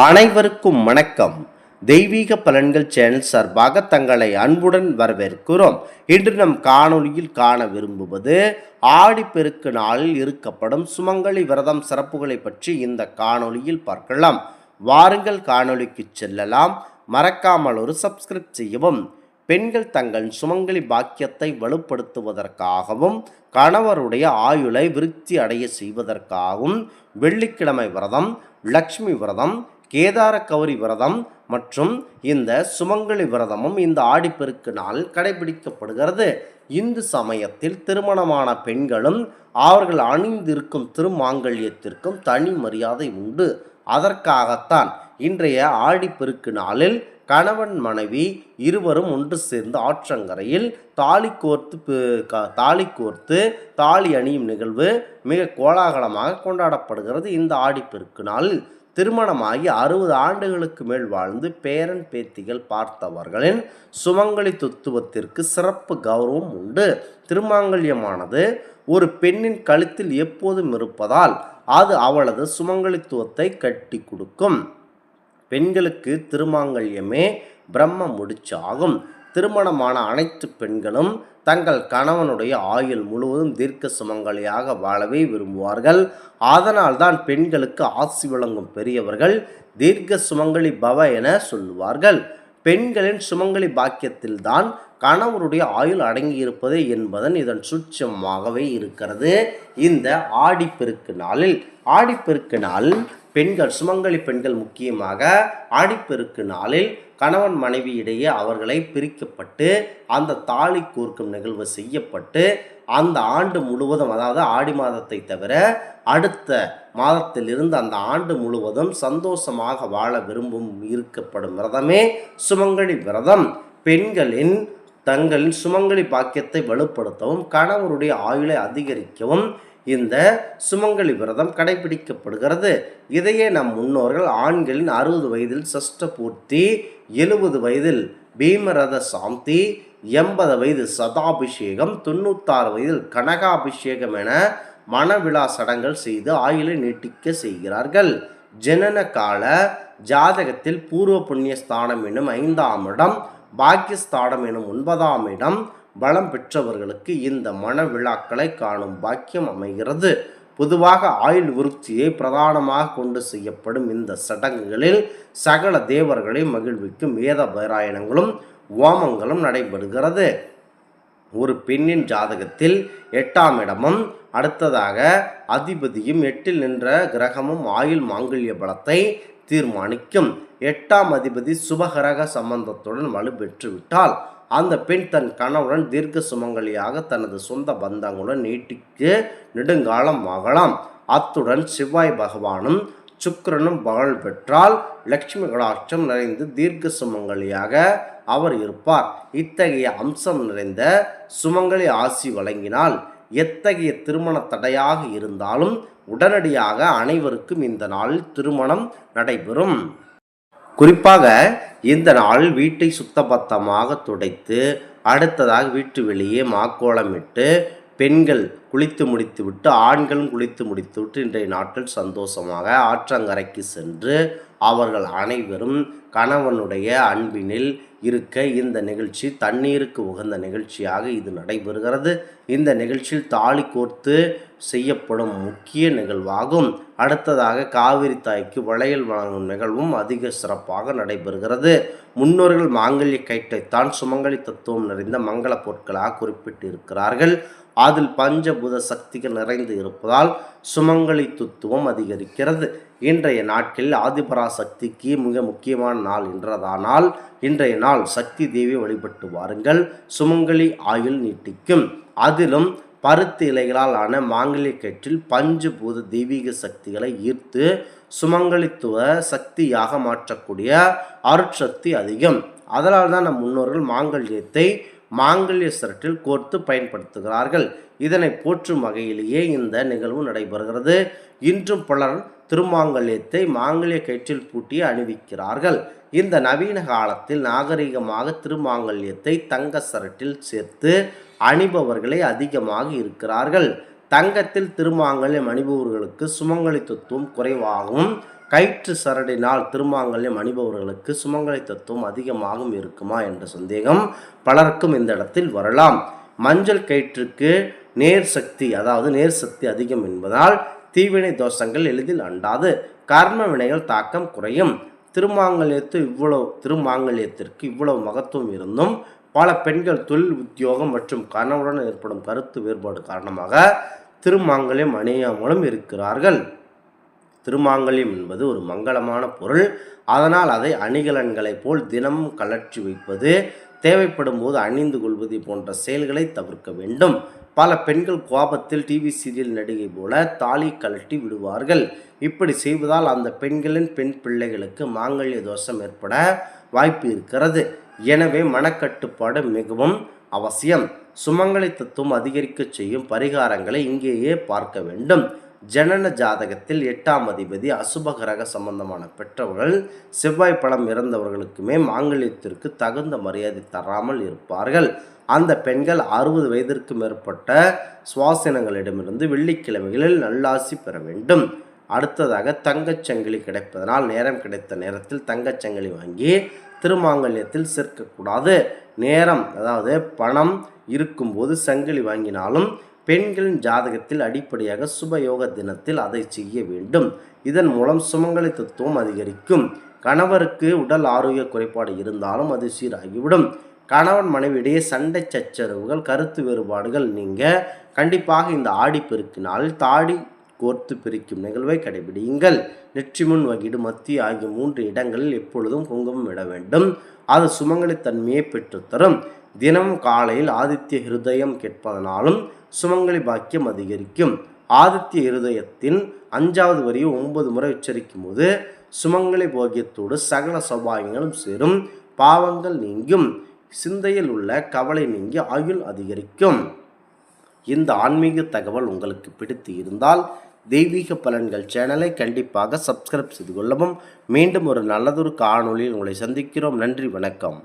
அனைவருக்கும் வணக்கம். தெய்வீக பலன்கள் சேனல் சார்பாக தங்களை அன்புடன் வரவேற்கிறோம். இன்று நம் காணொலியில் காண விரும்புவது ஆடிப்பெருக்கு நாளில் இருக்கப்படும் சுமங்கலி விரதம் சிறப்புகளை பற்றி இந்த காணொலியில் பார்க்கலாம். வாருங்கள் காணொலிக்கு செல்லலாம். மறக்காமல் ஒரு சப்ஸ்கிரைப் செய்யவும் பெண்கள் தங்கள் சுமங்கலி பாக்கியத்தை வலுப்படுத்துவதற்காகவும் கணவருடைய ஆயுளை விருத்தி அடைய செய்வதற்காகவும் வெள்ளிக்கிழமை விரதம் லக்ஷ்மி விரதம் கேதார கௌரி விரதம் மற்றும் இந்த சுமங்கலி விரதமும் இந்த ஆடிப்பெருக்கு நாள் கடைபிடிக்கப்படுகிறது. இந்து சமயத்தில் திருமணமான பெண்களும் அவர்கள் அணிந்திருக்கும் திருமாங்கல்யத்திற்கும் தனி மரியாதை உண்டு. அதற்காகத்தான் இன்றைய ஆடிப்பெருக்கு நாளில் கணவன் மனைவி இருவரும் ஒன்று சேர்ந்து ஆற்றங்கரையில் தாலி கோர்த்து தாலி கோர்த்து தாலி அணியும் நிகழ்வு மிக கோலாகலமாக கொண்டாடப்படுகிறது இந்த ஆடிப்பெருக்கு நாளில் திருமணமாகி அறுபது ஆண்டுகளுக்கு மேல் வாழ்ந்து பேரன் பேத்திகள் பார்த்தவர்களின் சுமங்கலி தத்துவத்திற்கு சிறப்பு கௌரவம் உண்டு. திருமாங்கல்யமானது ஒரு பெண்ணின் கழுத்தில் எப்போதும் இருப்பதால் அது அவளது சுமங்கலித்துவத்தை கட்டி கொடுக்கும். பெண்களுக்கு திருமாங்கல்யமே பிரம்ம முடிச்சாகும். திருமணமான அனைத்து பெண்களும் தங்கள் கணவனுடைய ஆயுள் முழுவதும் தீர்க்க சுமங்கலியாக வாழவே விரும்புவார்கள். அதனால்தான் பெண்களுக்கு ஆசி வழங்கும் பெரியவர்கள் தீர்க்க சுமங்கலி பவ என சொல்லுவார்கள். பெண்களின் சுமங்கலி பாக்கியத்தில்தான் கணவருடைய ஆயுள் அடங்கியிருப்பது என்பதன் இதன் சுட்சமாகவே இருக்கிறது. இந்த ஆடிப்பெருக்கு நாளில் ஆடிப்பெருக்கு நாளில் பெண்கள் சுமங்கலி பெண்கள் முக்கியமாக ஆடிப்பெருக்கு நாளில் கணவன் மனைவி இடையே அவர்களை பிரிக்கப்பட்டு அந்த தாலி கோர்க்கும் நிகழ்வு செய்யப்பட்டு அந்த ஆண்டு முழுவதும் அதாவது ஆடி மாதத்தை தவிர அடுத்த மாதத்திலிருந்து அந்த ஆண்டு முழுவதும் சந்தோஷமாக வாழ விரும்பும் இருக்கப்படும் விரதமே சுமங்கலி விரதம். பெண்களின் தங்களின் சுமங்கலி பாக்கியத்தை வலுப்படுத்தவும் கணவருடைய ஆயுளை அதிகரிக்கவும் இந்த சுமங்கலி விரதம் கடைபிடிக்கப்படுகிறது. இதையே நம் முன்னோர்கள் ஆண்களின் அறுபது வயதில் சஷ்ட பூர்த்தி எழுபது வயதில் பீமரத சாந்தி எண்பது வயது சதாபிஷேகம் தொண்ணூத்தாறு வயதில் கனகாபிஷேகம் என மனவிழா சடங்குகள் செய்து ஆயுளை நீட்டிக்க செய்கிறார்கள். ஜனன கால ஜாதகத்தில் பூர்வ புண்ணிய ஸ்தானம் எனும் ஐந்தாம் இடம் பாக்கியஸ்தானம் எனும் ஒன்பதாம் இடம். பலம் பெற்றவர்களுக்கு இந்த மன விழாக்களை காணும் பாக்கியம் அமைகிறது. பொதுவாக ஆயுள் விருத்தியை பிரதானமாக கொண்டு செய்யப்படும் இந்த சடங்குகளில் சகல தேவர்களை மகிழ்விக்கும் வேத பாராயணங்களும் ஓமங்களும் நடைபெறுகிறது. ஒரு பெண்ணின் ஜாதகத்தில் எட்டாம் இடமும் அடுத்ததாக அதிபதியும் எட்டில் நின்ற கிரகமும் ஆயுள் மாங்கல்ய பலத்தை தீர்மானிக்கும். எட்டாம் அதிபதி சுபகிரக சம்பந்தத்துடன் வலுப்பெற்று பெற்றுவிட்டால் அந்த பெண் தன் கணவுடன் தீர்க்க சுமங்கலியாக தனது சொந்த பந்தங்களுடன் நீட்டிக்கு நெடுங்காலம் ஆகலாம். அத்துடன் செவ்வாய் பகவானும் சுக்கரனும் பகல் பெற்றால் லட்சுமி கடாட்சம் நிறைந்து தீர்க்க சுமங்கலியாக அவர் இருப்பார். இத்தகைய அம்சம் நிறைந்த சுமங்கலி ஆசி வழங்கினால் எத்தகைய திருமண தடையாக இருந்தாலும் உடனடியாக அனைவருக்கும் இந்த நாளில் திருமணம் நடைபெறும். குறிப்பாக இந்த நாள் வீட்டை சுத்தபத்தமாக துடைத்து அடுத்ததாக வீட்டு வெளியே மாக்கோலமிட்டு பெண்கள் குளித்து முடித்துவிட்டு ஆண்களும் குளித்து முடித்துவிட்டு இன்றைய நாட்கள் சந்தோஷமாக ஆற்றங்கரைக்கு சென்று அவர்கள் அனைவரும் கணவனுடைய அன்பினில் இருக்க இந்த நிகழ்ச்சி தண்ணீருக்கு உகந்த நிகழ்ச்சியாக இது நடைபெறுகிறது. இந்த நிகழ்ச்சியில் தாலி கோர்த்து செய்யப்படும் முக்கிய நிகழ்வாகும். அடுத்ததாக காவிரி தாய்க்கு வளையல் வழங்கும் நிகழ்வும் அதிக சிறப்பாக நடைபெறுகிறது. முன்னோர்கள் மாங்கல்ய கயிற்றைத்தான் சுமங்கலி தத்துவம் நிறைந்த மங்கள பொருட்களாக குறிப்பிட்டிருக்கிறார்கள். அதில் பஞ்சபூத சக்திகள் நிறைந்து இருப்பதால் சுமங்கலி துத்துவம் அதிகரிக்கிறது. இன்றைய நாட்களில் ஆதிபரா சக்திக்கு மிக முக்கியமான நாள் என்றதானால் இன்றைய நாள் சக்தி தேவி வழிபட்டு வாருங்கள். சுமங்கலி ஆயுள் நீட்டிக்கும். அதிலும் பருத்து இலைகளால் ஆன மாங்கல்ய கற்றில் பஞ்சபூத தெய்வீக சக்திகளை ஈர்த்து சுமங்கலித்துவ சக்தியாக மாற்றக்கூடிய அருட்சக்தி அதிகம். அதனால் தான் நம் முன்னோர்கள் மாங்கல்யத்தை மாங்கல்ய சரட்டில் கோர்த்து பயன்படுத்துகிறார்கள். இதனை போற்றும் வகையிலேயே இந்த நிகழ்வு நடைபெறுகிறது. இன்றும் பலர் திருமாங்கல்யத்தை மாங்கல்ய கயிற்றில் பூட்டி அணிவிக்கிறார்கள். இந்த நவீன காலத்தில் நாகரிகமாக திருமாங்கல்யத்தை தங்க சரட்டில் சேர்த்து அணிபவர்களே அதிகமாக இருக்கிறார்கள். தங்கத்தில் திருமாங்கல்யம் அணிபவர்களுக்கு சுமங்கலி தத்துவம் குறைவாகவும் கயிற்று சரடினால் திருமாங்கல்யம் அணிபவர்களுக்கு சுமங்கலை தத்துவம் அதிகமாகவும் இருக்குமா என்ற சந்தேகம் பலருக்கும் இந்த இடத்தில் வரலாம். மஞ்சள் கயிற்றுக்கு நேர் சக்தி அதாவது நேர் சக்தி அதிகம் என்பதால் தீவினை தோஷங்கள் எளிதில் அண்டாது. கர்ம வினைகள் தாக்கம் குறையும். திருமாங்கல்யத்து இவ்வளவு திருமாங்கல்யத்திற்கு இவ்வளவு மகத்துவம் இருந்தும் பல பெண்கள் தொழில் உத்தியோகம் மற்றும் கணவுடன் ஏற்படும் கருத்து வேறுபாடு காரணமாக திருமாங்கல்யம் அணியாமலும் இருக்கிறார்கள். திருமாங்கல்யம் என்பது ஒரு மங்களமான பொருள். அதனால் அதை அணிகலன்களைப் போல் தினமும் கலற்றி வைப்பது தேவைப்படும் போது அணிந்து கொள்வது போன்ற செயல்களை தவிர்க்க வேண்டும். பல பெண்கள் கோபத்தில் டிவி சீரியல் நடிகை போல தாலி கழட்டி விடுவார்கள். இப்படி செய்வதால் அந்த பெண்களின் பெண் பிள்ளைகளுக்கு மாங்கல்ய தோஷம் ஏற்பட வாய்ப்பு இருக்கிறது. எனவே மனக்கட்டுப்பாடு மிகவும் அவசியம். சுமங்கலி தத்துவம் அதிகரிக்க செய்யும் பரிகாரங்களை இங்கேயே பார்க்க வேண்டும். ஜனன ஜாதகத்தில் எட்டாம் அதிபதி அசுபகரக சம்பந்தமான பெற்றவர்கள் செவ்வாய் பழம் இறந்தவர்களுக்குமே மாங்கல்யத்திற்கு தகுந்த மரியாதை தராமல் இருப்பார்கள். அந்த பெண்கள் அறுபது வயதிற்கு மேற்பட்ட சுவாசினங்களிடமிருந்து வெள்ளிக்கிழமைகளில் நல்லாசி பெற வேண்டும். அடுத்ததாக தங்கச்சங்கிலி கிடைப்பதனால் நேரம் கிடைத்த நேரத்தில் தங்கச்சங்கிலி வாங்கி திருமாங்கல்யத்தில் சேர்க்கக்கூடாது. நேரம் அதாவது பணம் இருக்கும்போது சங்கிலி வாங்கினாலும் பெண்களின் ஜாதகத்தில் அடிப்படையாக சுபயோக தினத்தில் அதை செய்ய வேண்டும். இதன் மூலம் சுமங்கலி தத்துவம் அதிகரிக்கும். கணவருக்கு உடல் ஆரோக்கிய குறைபாடு இருந்தாலும் அது சீராகிவிடும். கணவன் மனைவியிடையே சண்டை சச்சரவுகள் கருத்து வேறுபாடுகள் நீங்க கண்டிப்பாக இந்த ஆடி பெருக்கினால் தாடி கோர்த்து பிரிக்கும் நிகழ்வை கடைபிடியுங்கள். நெற்றிமுன் வகிடு மத்திய ஆகிய மூன்று இடங்களில் எப்பொழுதும் குங்குமம் இட வேண்டும். அது சுமங்கலித்தன்மையை பெற்றுத்தரும். தினம் காலையில் ஆதித்ய ஹிருதயம் கேட்பதனாலும் சுமங்கலி பாக்கியம் அதிகரிக்கும். ஆதித்ய இருதயத்தின் அஞ்சாவது வரியை ஒன்பது முறை உச்சரிக்கும் போது சுமங்கலி போகியத்தோடு சகல சௌபாகியங்களும் சேரும். பாவங்கள் நீங்கும். சிந்தையில் உள்ள கவலை நீங்கி ஆயுள் அதிகரிக்கும். இந்த ஆன்மீக தகவல் உங்களுக்கு பிடித்து இருந்தால் தெய்வீக பலன்கள் சேனலை கண்டிப்பாக சப்ஸ்கிரைப் செய்து கொள்ளவும். மீண்டும் ஒரு நல்லதொரு காணொளியில் உங்களை சந்திக்கிறோம். நன்றி வணக்கம்.